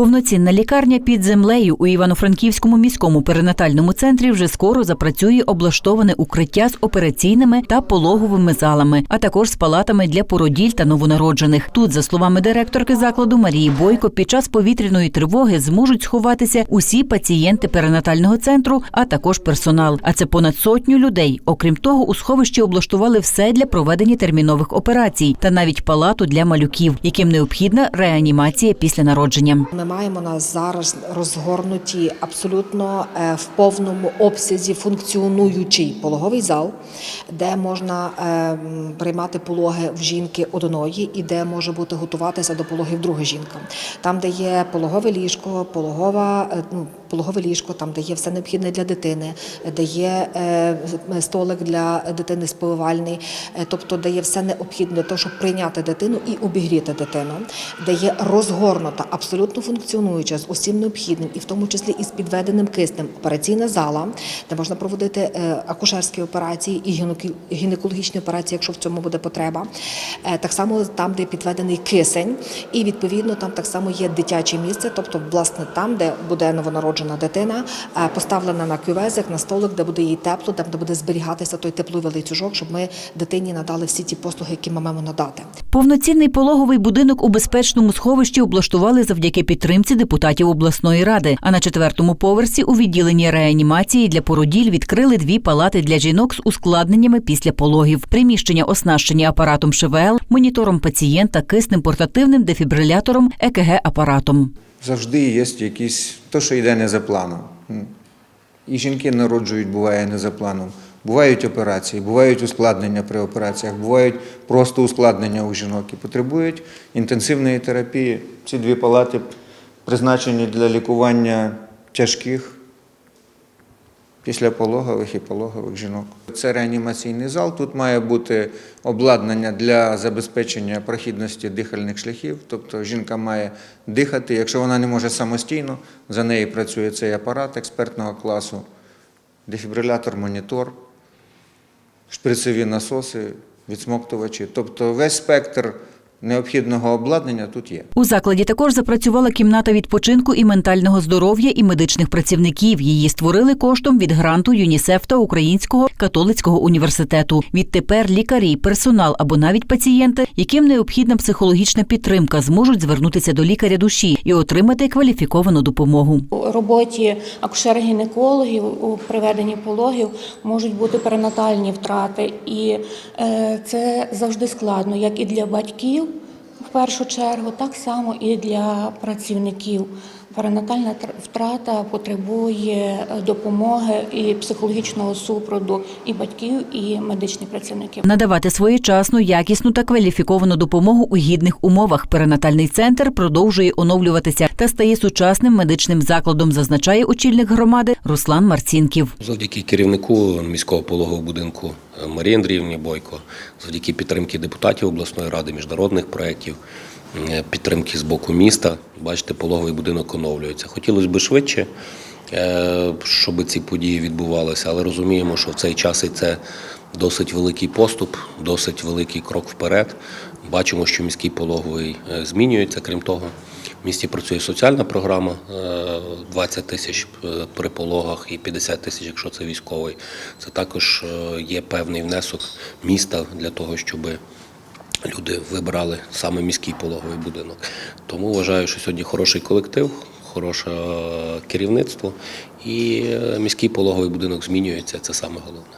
Повноцінна лікарня під землею у Івано-Франківському міському перинатальному центрі вже скоро запрацює облаштоване укриття з операційними та пологовими залами, а також з палатами для породіль та новонароджених. Тут, за словами директорки закладу Марії Бойко, під час повітряної тривоги зможуть сховатися усі пацієнти перинатального центру, а також персонал. А це понад сотню людей. Окрім того, у сховищі облаштували все для проведення термінових операцій та навіть палату для малюків, яким необхідна реанімація після народження. Маємо на зараз розгорнуті абсолютно е, в повному обсязі функціонуючий пологовий зал, де можна е, приймати пологи в жінки одної і де може бути готуватися до пологів друга жінка. Там, де є пологове ліжко, пологова, е, ну, пологове ліжко, там, де є все необхідне для дитини, де є е, столик для дитини сповивальний, е, тобто де є все необхідне для того, щоб прийняти дитину і обігріти дитину, де є розгорнута, абсолютно функціонуюча з усім необхідним, і в тому числі із підведеним киснем операційна зала, де можна проводити е, акушерські операції і гінеко- гінекологічні операції, якщо в цьому буде потреба. Так само там, де підведений кисень, і відповідно там так само є дитяче місце, тобто власне там, де буде новонароджена дитина, е, поставлена на кювезик, на столик, де буде їй тепло, де буде зберігатися той тепловий ланцюжок, щоб ми дитині надали всі ті послуги, які ми маємо надати. Повноцінний пологовий будинок у безпечному сховищі облаштували завдяки підтримці депутатів обласної ради. А на четвертому поверсі у відділенні реанімації для породіль відкрили дві палати для жінок з ускладненнями після пологів. Приміщення оснащені апаратом ШВЛ, монітором пацієнта, киснем портативним дефібрилятором, ЕКГ-апаратом. Завжди є якісь то, що йде не за планом. І жінки народжують, буває не за планом. Бувають операції, бувають ускладнення при операціях, бувають просто ускладнення у жінок і потребують інтенсивної терапії. Ці дві палати призначені для лікування тяжких післяпологових і пологових жінок. Це реанімаційний зал. Тут має бути обладнання для забезпечення прохідності дихальних шляхів. Тобто жінка має дихати. Якщо вона не може самостійно, за неї працює цей апарат експертного класу, дефібрилятор, монітор, шприцеві насоси, відсмоктувачі. Тобто весь спектр необхідного обладнання тут є. У закладі також запрацювала кімната відпочинку і ментального здоров'я і медичних працівників. Її створили коштом від гранту ЮНІСЕФ та Українського католицького університету. Відтепер лікарі, персонал або навіть пацієнти, яким необхідна психологічна підтримка, зможуть звернутися до лікаря душі і отримати кваліфіковану допомогу. У роботі акушер-гінекологів у приведенні пологів можуть бути перинатальні втрати, і е, це завжди складно, як і для батьків першу чергу, так само і для працівників. Перинатальна тр- втрата потребує е, допомоги і психологічного супроводу і батьків, і медичних працівників. Надавати своєчасну, якісну та кваліфіковану допомогу у гідних умовах. Перинатальний центр продовжує оновлюватися та стає сучасним медичним закладом, зазначає очільник громади Руслан Марцінків. Завдяки керівнику міського пологового будинку е, Марії Андріївні Бойко, завдяки підтримки депутатів обласної ради, міжнародних проєктів, підтримки з боку міста. Бачите, пологовий будинок оновлюється. Хотілося б швидше, е, щоб ці події відбувалися, але розуміємо, що в цей час і це досить великий поступ, досить великий крок вперед. Бачимо, що міський пологовий е, змінюється. Крім того, в місті працює соціальна програма е, 20 тисяч е, при пологах і 50 тисяч, якщо це військовий. Це також е, є певний внесок міста для того, щоб люди вибрали саме міський пологовий будинок. Тому вважаю, що сьогодні хороший колектив, хороше керівництво, і е, міський пологовий будинок змінюється. Це саме головне.